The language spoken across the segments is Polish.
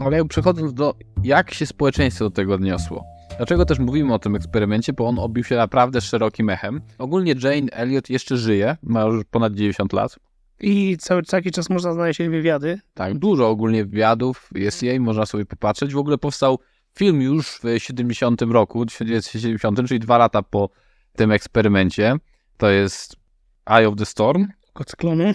Ale przechodząc do, jak się społeczeństwo do tego odniosło. Dlaczego też mówimy o tym eksperymencie? Bo on obił się naprawdę szerokim echem. Ogólnie Jane Elliot jeszcze żyje, ma już ponad 90 lat. I cały taki czas można znaleźć jej wywiady. Tak, dużo ogólnie wywiadów jest jej, można sobie popatrzeć. W ogóle powstał film już w 70 roku, 1970, czyli dwa lata po tym eksperymencie. To jest Eye of the Storm. Kocyklony.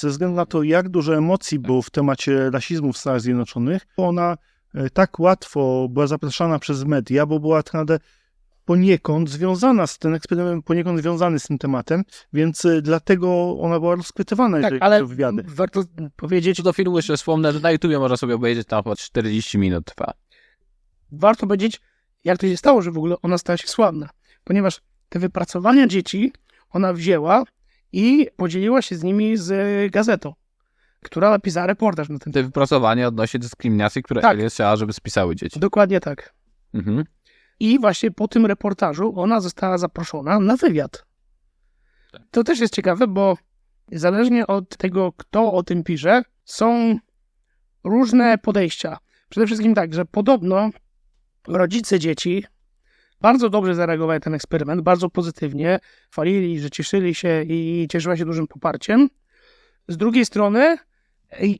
Ze względu na to, jak dużo emocji było w temacie rasizmu w Stanach Zjednoczonych, ona e, tak łatwo była zapraszana przez media, bo była tak naprawdę poniekąd związana z ten eksperyment, poniekąd związany z tym tematem, więc e, dlatego ona była rozpytywana, Tak, jeżeli ale chodzi o wywiady. warto powiedzieć, do filmu jeszcze wspomnę, że na YouTubie można sobie obejrzeć, tam chyba 40 minut trwa. warto powiedzieć, jak to się stało, że w ogóle ona stała się sławna. Ponieważ te wypracowania dzieci ona wzięła i podzieliła się z nimi z gazetą, która napisała reportaż na ten temat. Te wypracowania odnośnie dyskryminacji, które Tak. Elliot chciała, żeby spisały dzieci. Dokładnie tak. Mhm. I właśnie po tym reportażu ona została zaproszona na wywiad. To też jest ciekawe, bo zależnie od tego, kto o tym pisze, są różne podejścia. Przede wszystkim tak, że podobno rodzice dzieci bardzo dobrze zareagowali na ten eksperyment, bardzo pozytywnie, chwalili, że cieszyli się i cieszyła się dużym poparciem. Z drugiej strony,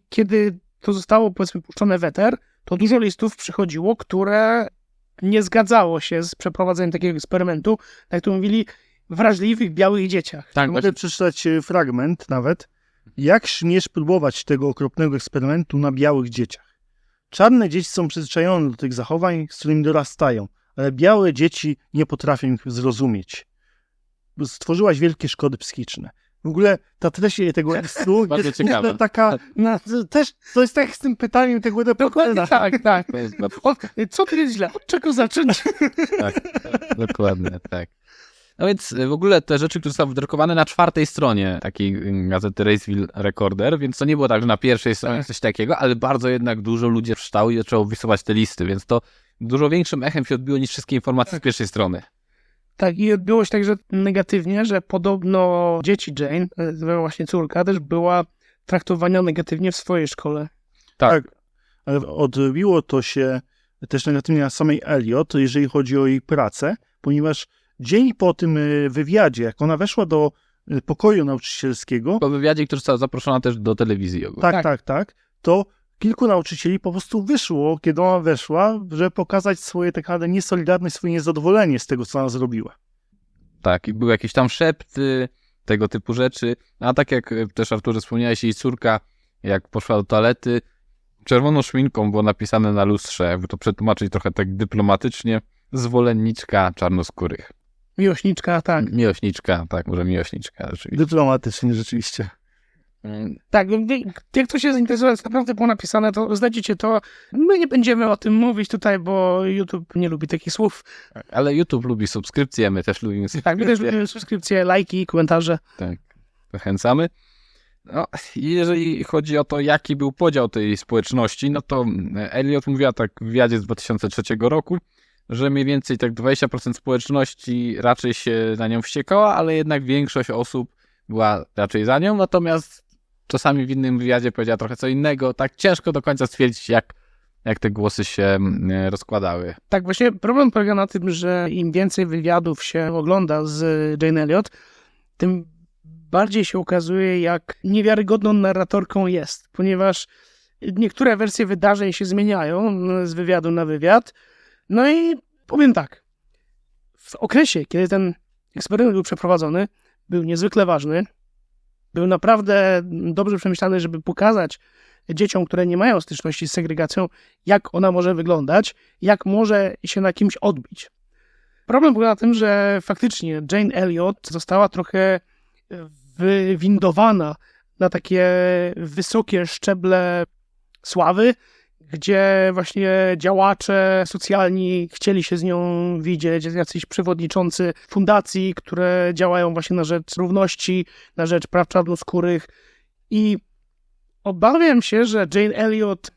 kiedy to zostało powiedzmy puszczone w eter, to dużo listów przychodziło, które nie zgadzało się z przeprowadzeniem takiego eksperymentu, tak to mówili, wrażliwych białych dzieciach. Tak, Mogę przeczytać e, fragment nawet. Jak śmiesz próbować tego okropnego eksperymentu na białych dzieciach? Czarne dzieci są przyzwyczajone do tych zachowań, z którymi dorastają, ale białe dzieci nie potrafią ich zrozumieć. Stworzyłaś wielkie szkody psychiczne. W ogóle ta treść tego listu Bardzo jest ciekawe. taka, no, to też, to jest tak z tym pytaniem tego Dokładnie tak, tak. Co tu jest źle? Od czego zacząć? Tak, dokładnie, tak. No więc w ogóle te rzeczy, które zostały wydrukowane na czwartej stronie takiej y, gazety Raceville Recorder, więc to nie było tak, że na pierwszej stronie coś takiego, ale bardzo jednak dużo ludzi przeczytało i zaczęło wysuwać te listy, więc to dużo większym echem się odbiło niż wszystkie informacje z pierwszej strony. Tak, i odbyło się także negatywnie, że podobno dzieci Jane, e, właśnie córka, też była traktowana negatywnie w swojej szkole. Tak, ale odbiło to się też negatywnie na samej Elliot, jeżeli chodzi o jej pracę, ponieważ dzień po tym y, wywiadzie, jak ona weszła do y, pokoju nauczycielskiego, Po wywiadzie, który została zaproszona też do telewizji ogólnie. tak, Tak. tak, tak, to kilku nauczycieli po prostu wyszło, kiedy ona weszła, żeby pokazać swoje tak naprawdę niesolidarność, swoje niezadowolenie z tego, co ona zrobiła. Tak, i były jakieś tam szepty, tego typu rzeczy. A tak jak y, też Arturze wspomniałeś, jej córka, jak poszła do toalety, czerwoną szminką było napisane na lustrze, jakby to przetłumaczyć trochę tak dyplomatycznie, zwolenniczka czarnoskórych. Miłośniczka, tak. Miłośniczka, tak, może miłośniczka, rzeczywiście. Dyplomatycznie rzeczywiście. Tak, jak ktoś się zainteresował, co naprawdę było napisane, to znajdziecie to. My nie będziemy o tym mówić tutaj, bo YouTube nie lubi takich słów. Ale YouTube lubi subskrypcje, my też lubimy Tak, my też lubimy subskrypcje, lajki, komentarze. Tak, zachęcamy. No, i jeżeli chodzi o to, jaki był podział tej społeczności, no to Elliot mówiła tak w wywiadzie z 2003 roku, że mniej więcej tak 20% społeczności raczej się na nią wściekała, ale jednak większość osób była raczej za nią, natomiast czasami w innym wywiadzie powiedziała trochę co innego. Tak ciężko do końca stwierdzić, jak, jak te głosy się mm, rozkładały. Tak, właśnie problem polega na tym, że im więcej wywiadów się ogląda z Jane Elliot, tym bardziej się okazuje, jak niewiarygodną narratorką jest, ponieważ niektóre wersje wydarzeń się zmieniają mm, z wywiadu na wywiad. No i powiem tak, w okresie, kiedy ten eksperyment był przeprowadzony, był niezwykle ważny, był naprawdę dobrze przemyślany, żeby pokazać dzieciom, które nie mają styczności z segregacją, jak ona może wyglądać, jak może się na kimś odbić. Problem polega na tym, że faktycznie Jane Elliot została trochę wywindowana na takie wysokie szczeble sławy, gdzie właśnie działacze socjalni chcieli się z nią widzieć, jacyś przewodniczący fundacji, które działają właśnie na rzecz równości, na rzecz praw czarnoskórych i obawiam się, że Jane Elliot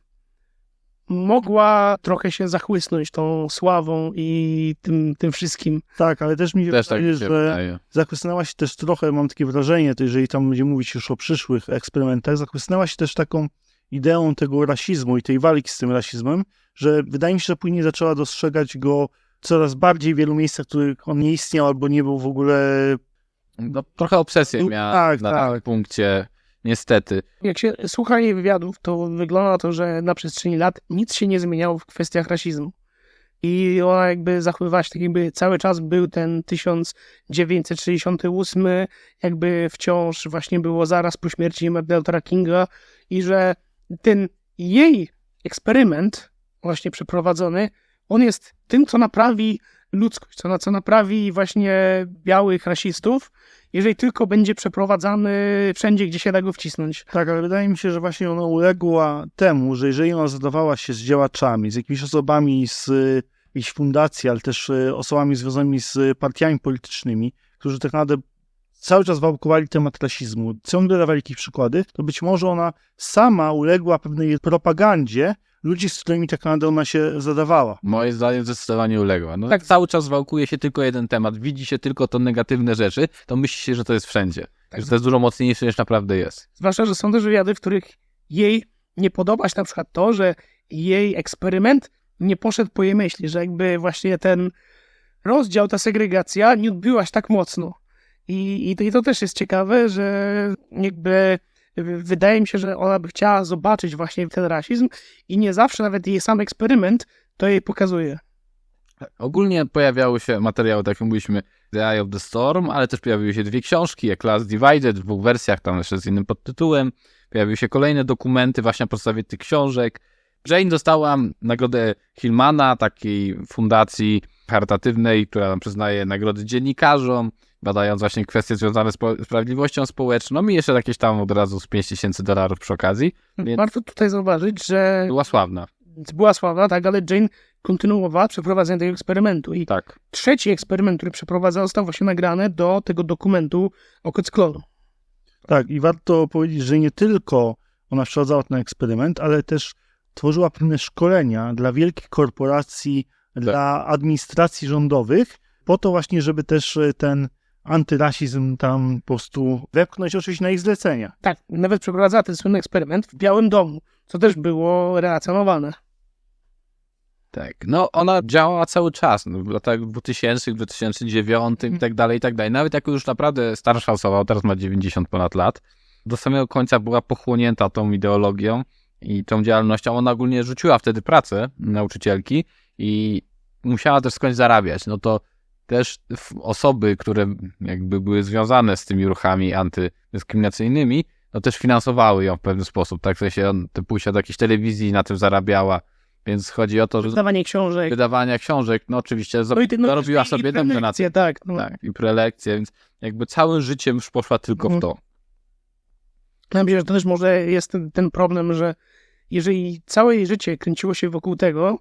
mogła trochę się zachłysnąć tą sławą i tym, tym wszystkim. Tak, ale też mi się Też tak wydaje, mi się że wydaje. zachłysnęła się też trochę, mam takie wrażenie, to jeżeli tam będzie mówić już o przyszłych eksperymentach, zachłysnęła się też taką ideą tego rasizmu i tej walki z tym rasizmem, że wydaje mi się, że później zaczęła dostrzegać go coraz bardziej w wielu miejscach, w których on nie istniał albo nie był w ogóle. No, trochę obsesję No, miała tak, na tak. tym punkcie, niestety. Jak się słucha jej wywiadów, to wygląda na to, że na przestrzeni lat nic się nie zmieniało w kwestiach rasizmu. I ona jakby zachowywała się tak jakby cały czas był ten 1968, jakby wciąż właśnie było zaraz po śmierci Martina Luthera Kinga i że ten jej eksperyment właśnie przeprowadzony, on jest tym, co naprawi ludzkość, co, na- co naprawi właśnie białych rasistów, jeżeli tylko będzie przeprowadzany wszędzie, gdzie się da go wcisnąć. Tak, ale wydaje mi się, że właśnie ona uległa temu, że jeżeli ona zadawała się z działaczami, z jakimiś osobami z jakiejś fundacji, ale też y, osobami związanymi z partiami politycznymi, którzy tak naprawdę cały czas wałkowali temat rasizmu, ciągle dawali jakieś przykłady, to być może ona sama uległa pewnej propagandzie ludzi, z którymi tak naprawdę ona się zadawała. Moim zdaniem zdecydowanie uległa. No, Tak. cały czas wałkuje się tylko jeden temat, widzi się tylko to negatywne rzeczy, to myśli się, że to jest wszędzie. Tak. Że to jest dużo mocniejsze niż naprawdę jest. Zwłaszcza, że są też wywiady, w których jej nie podoba się na przykład to, że jej eksperyment nie poszedł po jej myśli, że jakby właśnie ten rozdział, ta segregacja nie odbyła się tak mocno. I, i, to, I to też jest ciekawe, że jakby wydaje mi się, że ona by chciała zobaczyć właśnie ten rasizm i nie zawsze nawet jej sam eksperyment to jej pokazuje. Ogólnie pojawiały się materiały, tak jak mówiliśmy, The Eye of the Storm, ale też pojawiły się dwie książki, A Class Divided w dwóch wersjach, tam jeszcze z innym podtytułem. Pojawiły się kolejne dokumenty właśnie na podstawie tych książek. Jane dostała nagrodę Hillmana, takiej fundacji charytatywnej, która nam przyznaje nagrody dziennikarzom, badając właśnie kwestie związane z sprawiedliwością społeczną i jeszcze jakieś tam od razu z 5 tysięcy dolarów przy okazji. Więc Warto tutaj zauważyć, że była sławna. była sławna, tak, ale Jane kontynuowała przeprowadzenie tego eksperymentu i Tak. trzeci eksperyment, który przeprowadzał, został właśnie nagrany do tego dokumentu o Kocklonu. Tak, i warto powiedzieć, że nie tylko ona przeprowadzała ten eksperyment, ale też tworzyła pewne szkolenia dla wielkich korporacji, dla administracji rządowych, po to właśnie, żeby też e, ten antyrasizm tam po prostu wepchnąć oczywiście na ich zlecenia. Tak, nawet przeprowadzała ten słynny eksperyment w Białym Domu, co też było relacjonowane. Tak, no ona działała cały czas, no, w latach 2000, 2009 i tak dalej, i tak dalej. Nawet jako już naprawdę starsza osoba, teraz ma 90 ponad lat, do samego końca była pochłonięta tą ideologią i tą działalnością. Ona ogólnie rzuciła wtedy pracę nauczycielki i musiała też skądś zarabiać. No to też osoby, które jakby były związane z tymi ruchami antydyskryminacyjnymi, no też finansowały ją w pewien sposób, tak? W sensie on pójścia do jakiejś telewizji na tym zarabiała, więc chodzi o to, że Wydawanie książek. wydawania książek, no oczywiście No i no sobie dobrze na tym. tak. No. Tak, i prelekcje, więc jakby całym życiem już poszła tylko w Mhm. to. Ja myślę, że to też może jest ten, ten problem, że jeżeli całe jej życie kręciło się wokół tego,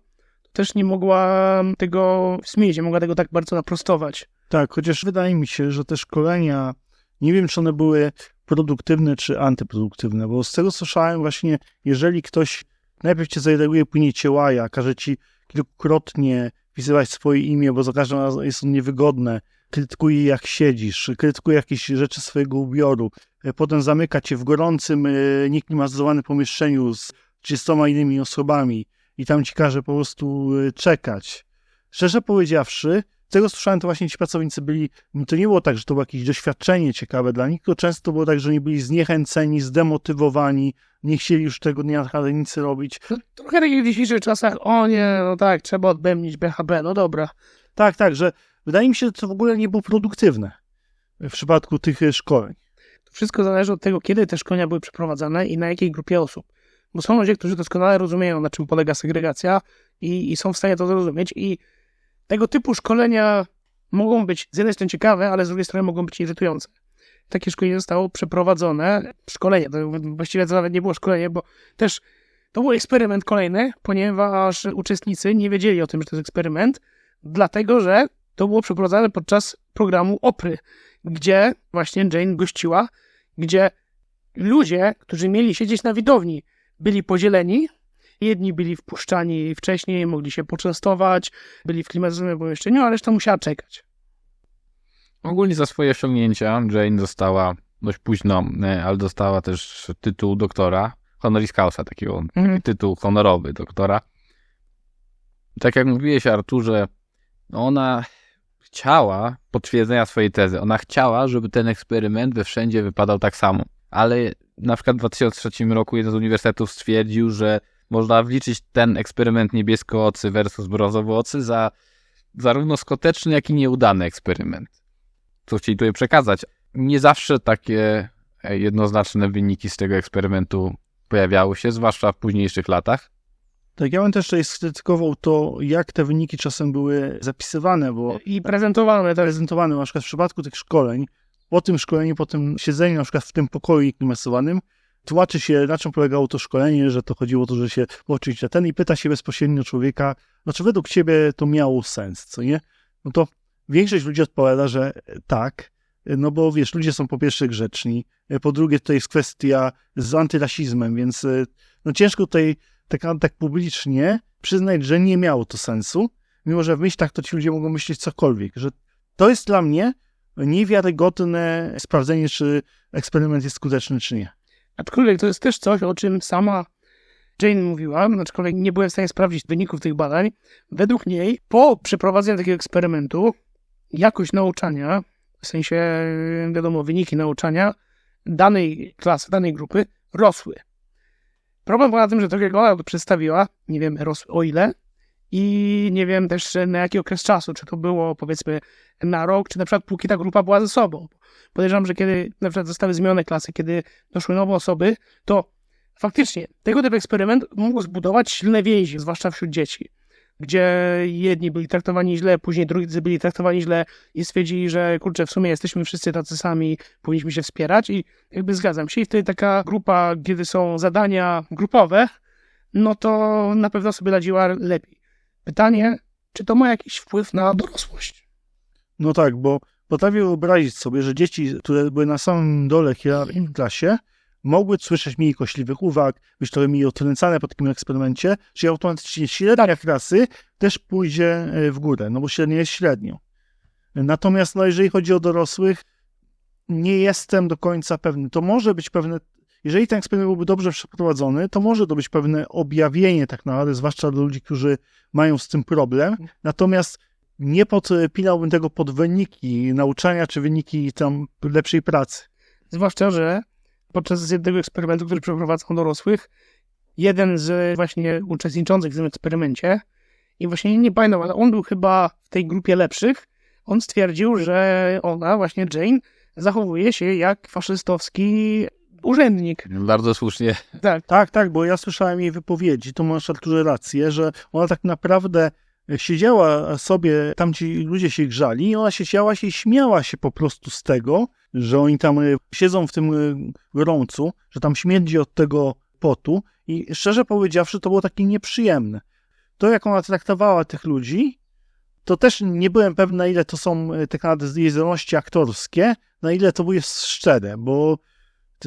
też nie mogła tego zmienić, nie mogła tego tak bardzo naprostować. Tak, chociaż wydaje mi się, że te szkolenia, nie wiem, czy one były produktywne, czy antyproduktywne, bo z tego słyszałem właśnie, jeżeli ktoś najpierw cię zainteresuje, później cię łaja, każe ci kilkukrotnie wpisywać swoje imię, bo za każdym razem jest on niewygodne, krytykuje jak siedzisz, krytykuje jakieś rzeczy swojego ubioru, e, potem zamyka cię w gorącym, e, nieklimatyzowanym pomieszczeniu z 30 innymi osobami i tam ci każe po prostu e, czekać. Szczerze powiedziawszy, tego słyszałem, to właśnie ci pracownicy byli, to nie było tak, że to było jakieś doświadczenie ciekawe dla nich, tylko często było tak, że oni byli zniechęceni, zdemotywowani, nie chcieli już tego dnia naprawdę nic robić. No, trochę tak jak w dzisiejszych czasach, o nie, no tak, trzeba odbębnić BHB, no dobra. Tak, tak, że wydaje mi się, że to w ogóle nie było produktywne w przypadku tych e, szkoleń. To wszystko zależy od tego, kiedy te szkolenia były przeprowadzane i na jakiej grupie osób. Bo są ludzie, którzy doskonale rozumieją, na czym polega segregacja i, i są w stanie to zrozumieć. I tego typu szkolenia mogą być z jednej strony ciekawe, ale z drugiej strony mogą być irytujące. Takie szkolenie zostało przeprowadzone. Szkolenie, to właściwie to nawet nie było szkolenie, bo też to był eksperyment kolejny, ponieważ uczestnicy nie wiedzieli o tym, że to jest eksperyment, dlatego że to było przeprowadzane podczas programu Opry, gdzie właśnie Jane gościła, gdzie ludzie, którzy mieli siedzieć na widowni, byli podzieleni. Jedni byli wpuszczani wcześniej, mogli się poczęstować, byli w klimatyzowanym pomieszczeniu, a reszta musiała czekać. Ogólnie za swoje osiągnięcia Jane dostała dość późno, e, ale dostała też tytuł doktora honoris causa, takiego Mhm. tytuł honorowy doktora. Tak jak mówiłeś, Arturze, no ona chciała potwierdzenia swojej tezy. Ona chciała, żeby ten eksperyment we wszędzie wypadał tak samo. Ale na przykład w 2003 roku jeden z uniwersytetów stwierdził, że można wliczyć ten eksperyment niebieskoocy versus brązowoocy za zarówno skuteczny, jak i nieudany eksperyment. Co chcieli tutaj przekazać. Nie zawsze takie e, jednoznaczne wyniki z tego eksperymentu pojawiały się, zwłaszcza w późniejszych latach. Tak, ja bym też tutaj skrytykował to, jak te wyniki czasem były zapisywane, bo I prezentowane prezentowane na przykład w przypadku tych szkoleń, po tym szkoleniu, po tym siedzeniu na przykład w tym pokoju klimatyzowanym, tłumaczy się, na czym polegało to szkolenie, że to chodziło o to, że się uczyć na ten i pyta się bezpośrednio człowieka, no czy według ciebie to miało sens, co nie? No to większość ludzi odpowiada, że tak, no bo wiesz, ludzie są po pierwsze grzeczni, po drugie tutaj jest kwestia z antyrasizmem, więc no ciężko tutaj tak, tak publicznie przyznać, że nie miało to sensu, mimo że w myślach to ci ludzie mogą myśleć cokolwiek, że to jest dla mnie niewiarygodne sprawdzenie, czy eksperyment jest skuteczny, czy nie. Aczkolwiek to jest też coś, o czym sama Jane mówiła, aczkolwiek nie byłem w stanie sprawdzić wyników tych badań. Według niej, po przeprowadzeniu takiego eksperymentu, jakość nauczania, w sensie, wiadomo, wyniki nauczania danej klasy, danej grupy rosły. Problem polega na tym, że tak jak ona przedstawiła, nie wiem rosły o ile i nie wiem też na jaki okres czasu, czy to było powiedzmy na rok, czy na przykład póki ta grupa była ze sobą. Podejrzewam, że kiedy na przykład zostały zmienione klasy, kiedy doszły nowe osoby, to faktycznie tego typu eksperyment mógł zbudować silne więzi, zwłaszcza wśród dzieci, gdzie jedni byli traktowani źle, później drudzy byli traktowani źle i stwierdzili, że kurczę, w sumie jesteśmy wszyscy tacy sami, powinniśmy się wspierać i jakby zgadzam się. I wtedy taka grupa, kiedy są zadania grupowe, no to na pewno sobie radziła lepiej. Pytanie, czy to ma jakiś wpływ na dorosłość? No tak, bo potrafię wyobrazić sobie, że dzieci, które były na samym dole hierarchii w klasie, mogły słyszeć mniej kośliwych uwag, być trochę mniej otręcane po takim eksperymencie, że automatycznie średnia klasy też pójdzie e, w górę, no bo średnia jest średnią. Natomiast no, jeżeli chodzi o dorosłych, nie jestem do końca pewny. To może być pewne, jeżeli ten eksperyment byłby dobrze przeprowadzony, to może to być pewne objawienie tak naprawdę, zwłaszcza dla ludzi, którzy mają z tym problem. Natomiast nie podpinałbym tego pod wyniki nauczania, czy wyniki tam lepszej pracy. Zwłaszcza, że podczas jednego eksperymentu, który przeprowadzał dorosłych, jeden z właśnie uczestniczących w tym eksperymencie, i właśnie nie pamiętam, ale on był chyba w tej grupie lepszych, on stwierdził, że ona, właśnie Jane, zachowuje się jak faszystowski urzędnik. Bardzo słusznie. Tak, Tak, tak, bo ja słyszałem jej wypowiedzi, to masz Arturze rację, że ona tak naprawdę siedziała sobie, tam ci ludzie się grzali i ona siedziała się i śmiała się po prostu z tego, że oni tam y, siedzą w tym y, gorącu, że tam śmierdzi od tego potu i szczerze powiedziawszy to było takie nieprzyjemne. To jak ona traktowała tych ludzi, to też nie byłem pewny na ile to są y, te jej zdolności aktorskie, na ile to jest szczere, bo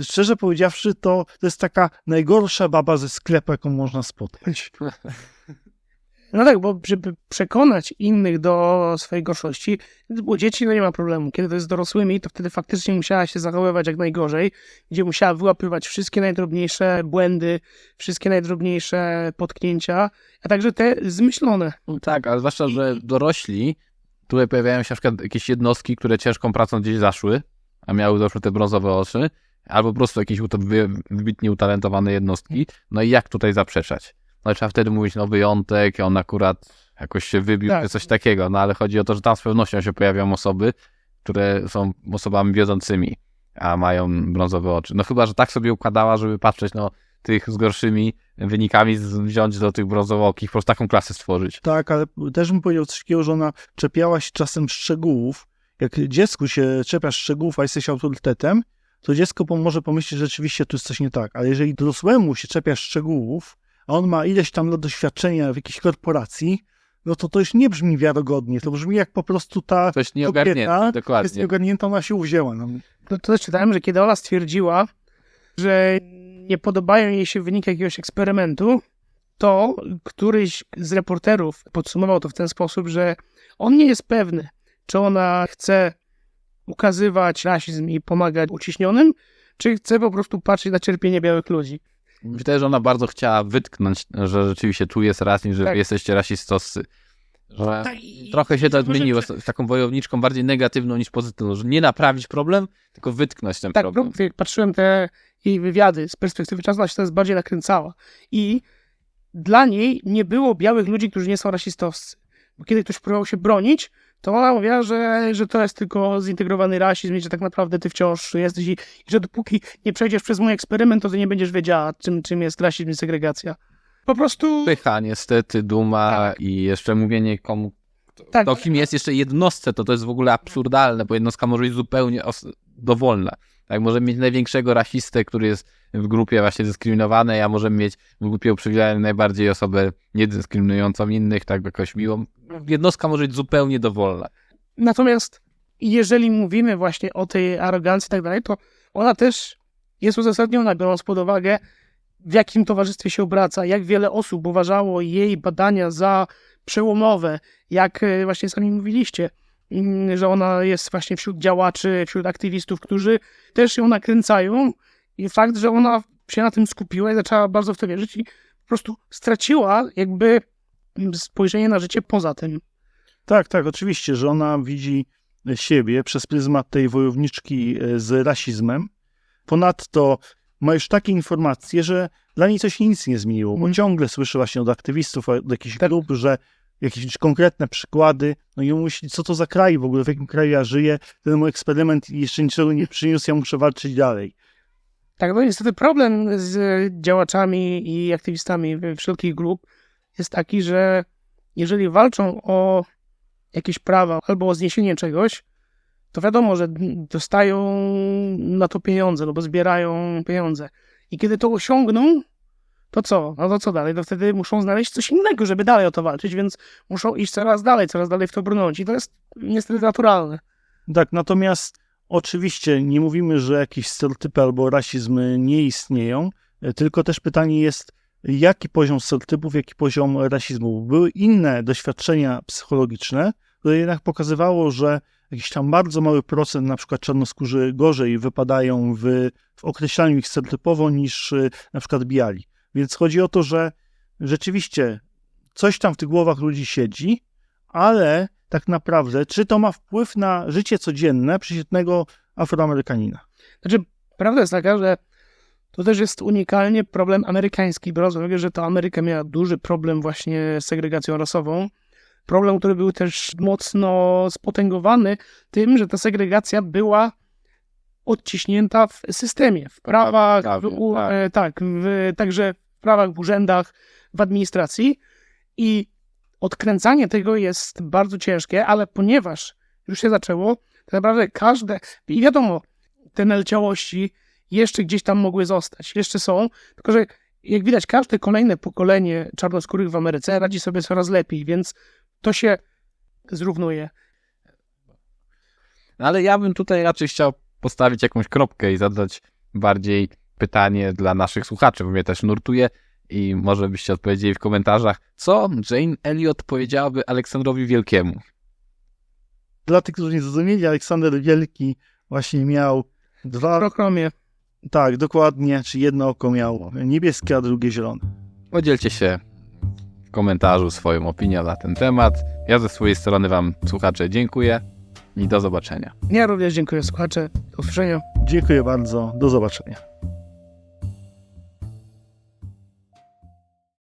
szczerze powiedziawszy, to, to jest taka najgorsza baba ze sklepu, jaką można spotkać. No tak, bo żeby przekonać innych do swojej gorszości, kiedy było dzieci, no nie ma problemu. Kiedy to jest z dorosłymi, to wtedy faktycznie musiała się zachowywać jak najgorzej, gdzie musiała wyłapywać wszystkie najdrobniejsze błędy, wszystkie najdrobniejsze potknięcia, a także te zmyślone. Tak, ale zwłaszcza, że dorośli, tutaj pojawiają się na przykład jakieś jednostki, które ciężką pracą gdzieś zaszły, a miały zawsze te brązowe oczy, albo po prostu jakieś wybitnie utalentowane jednostki. No i jak tutaj zaprzeczać? No trzeba wtedy mówić, no wyjątek, on akurat jakoś się wybił, Tak. czy coś takiego. No ale chodzi o to, że tam z pewnością się pojawią osoby, które są osobami wiodącymi, a mają brązowe oczy. No chyba, że tak sobie układała, żeby patrzeć, no tych z gorszymi wynikami wziąć do tych brązowookich, po prostu taką klasę stworzyć. Tak, ale też bym powiedział coś takiego, że ona czepiała się czasem szczegółów. Jak dziecku się czepia szczegółów, a jesteś autorytetem, to dziecko może pomyśleć, że rzeczywiście tu jest coś nie tak. Ale jeżeli dorosłemu się czepia szczegółów, a on ma ileś tam lat doświadczenia w jakiejś korporacji, no to to już nie brzmi wiarygodnie. To brzmi jak po prostu ta Coś nieogarnięte, kobieta jest dokładnie. nieogarnięta, ona się uwzięła. No, No to też czytałem, że kiedy Ola stwierdziła, że nie podobają jej się wyniki jakiegoś eksperymentu, to któryś z reporterów podsumował to w ten sposób, że on nie jest pewny, czy ona chce ukazywać rasizm i pomagać uciśnionym, czy chce po prostu patrzeć na cierpienie białych ludzi. Wydaje, że ona bardzo chciała wytknąć, że rzeczywiście tu jest rasizm, że Tak. jesteście rasistowscy. Że Tak, i- trochę się to zmieniło, z taką wojowniczką bardziej negatywną niż pozytywną, że nie naprawić problem, tylko wytknąć ten Tak, problem. jak patrzyłem te jej wywiady z perspektywy czasu, ona się teraz bardziej nakręcała. I dla niej nie było białych ludzi, którzy nie są rasistowscy. Bo kiedy ktoś próbował się bronić, to ona mówiła, że, że to jest tylko zintegrowany rasizm i że tak naprawdę ty wciąż jesteś i, i że dopóki nie przejdziesz przez mój eksperyment, to ty nie będziesz wiedziała, czym, czym jest rasizm i segregacja. Po prostu... Pycha, niestety, duma Tak. i jeszcze mówienie komu, Tak, to kim jest jeszcze jednostce, to to jest w ogóle absurdalne, bo jednostka może być zupełnie dowolna. Tak, możemy mieć największego rasistę, który jest w grupie właśnie dyskryminowanej, a możemy mieć w grupie uprzywilejowanej najbardziej osobę niedyskryminującą innych, tak jakoś miłą. Jednostka może być zupełnie dowolna. Natomiast jeżeli mówimy właśnie o tej arogancji i tak dalej, to ona też jest uzasadniona, biorąc pod uwagę, w jakim towarzystwie się obraca, jak wiele osób uważało jej badania za przełomowe, jak e, właśnie sami mówiliście, że ona jest właśnie wśród działaczy, wśród aktywistów, którzy też ją nakręcają i fakt, że ona się na tym skupiła i zaczęła bardzo w to wierzyć i po prostu straciła jakby mm, spojrzenie na życie poza tym. Tak, tak, oczywiście, że ona widzi siebie przez pryzmat tej wojowniczki e, z rasizmem. Ponadto ma już takie informacje, że dla niej coś nic nie zmieniło, bo Mhm. ciągle słyszy właśnie od aktywistów, od jakichś Tak. grup, że jakieś konkretne przykłady, no i myśli, co to za kraj w ogóle, w jakim kraju ja żyję, ten mój eksperyment jeszcze niczego nie przyniósł, ja muszę walczyć dalej. Tak, no niestety problem z działaczami i aktywistami wszelkich grup jest taki, że jeżeli walczą o jakieś prawa albo o zniesienie czegoś, to wiadomo, że dostają na to pieniądze, no zbierają pieniądze. I kiedy to osiągną, to co? No to co dalej? To wtedy muszą znaleźć coś innego, żeby dalej o to walczyć, więc muszą iść coraz dalej, coraz dalej w to brnąć. I to jest niestety naturalne. Tak, natomiast oczywiście nie mówimy, że jakieś stereotypy albo rasizm nie istnieją, e, tylko też pytanie jest, jaki poziom stereotypów, jaki poziom rasizmu. Były inne doświadczenia psychologiczne, które jednak pokazywało, że jakiś tam bardzo mały procent, na przykład czarnoskórzy gorzej wypadają w, w określaniu ich stereotypowo niż e, na przykład biali. Więc chodzi o to, że rzeczywiście coś tam w tych głowach ludzi siedzi, ale tak naprawdę, czy to ma wpływ na życie codzienne przeciętnego Afroamerykanina? Znaczy, prawda jest taka, że to też jest unikalnie problem amerykański, biorąc pod uwagę, że to Ameryka miała duży problem właśnie z segregacją rasową. Problem, który był też mocno spotęgowany tym, że ta segregacja była odciśnięta w systemie, w prawach, w, Prawie, u, tak. e, tak, w, także w prawach, w urzędach, w administracji i odkręcanie tego jest bardzo ciężkie, ale ponieważ już się zaczęło, to naprawdę każde, i wiadomo, te naleciałości jeszcze gdzieś tam mogły zostać, jeszcze są, tylko że jak widać, każde kolejne pokolenie czarnoskórych w Ameryce radzi sobie coraz lepiej, więc to się zrównuje. No, Ale ja bym tutaj raczej chciał postawić jakąś kropkę i zadać bardziej pytanie dla naszych słuchaczy, bo mnie też nurtuje i może byście odpowiedzieli w komentarzach, co Jane Elliot powiedziałaby Aleksandrowi Wielkiemu. Dla tych, którzy nie zrozumieli, Aleksander Wielki właśnie miał dwa, Prokromie. tak, dokładnie, czy jedno oko miał niebieskie, a drugie zielone. Podzielcie się w komentarzu swoją opinią na ten temat. Ja ze swojej strony wam, słuchacze, dziękuję i do zobaczenia. Ja również dziękuję słuchacze. Do usłyszenia. Dziękuję bardzo, do zobaczenia.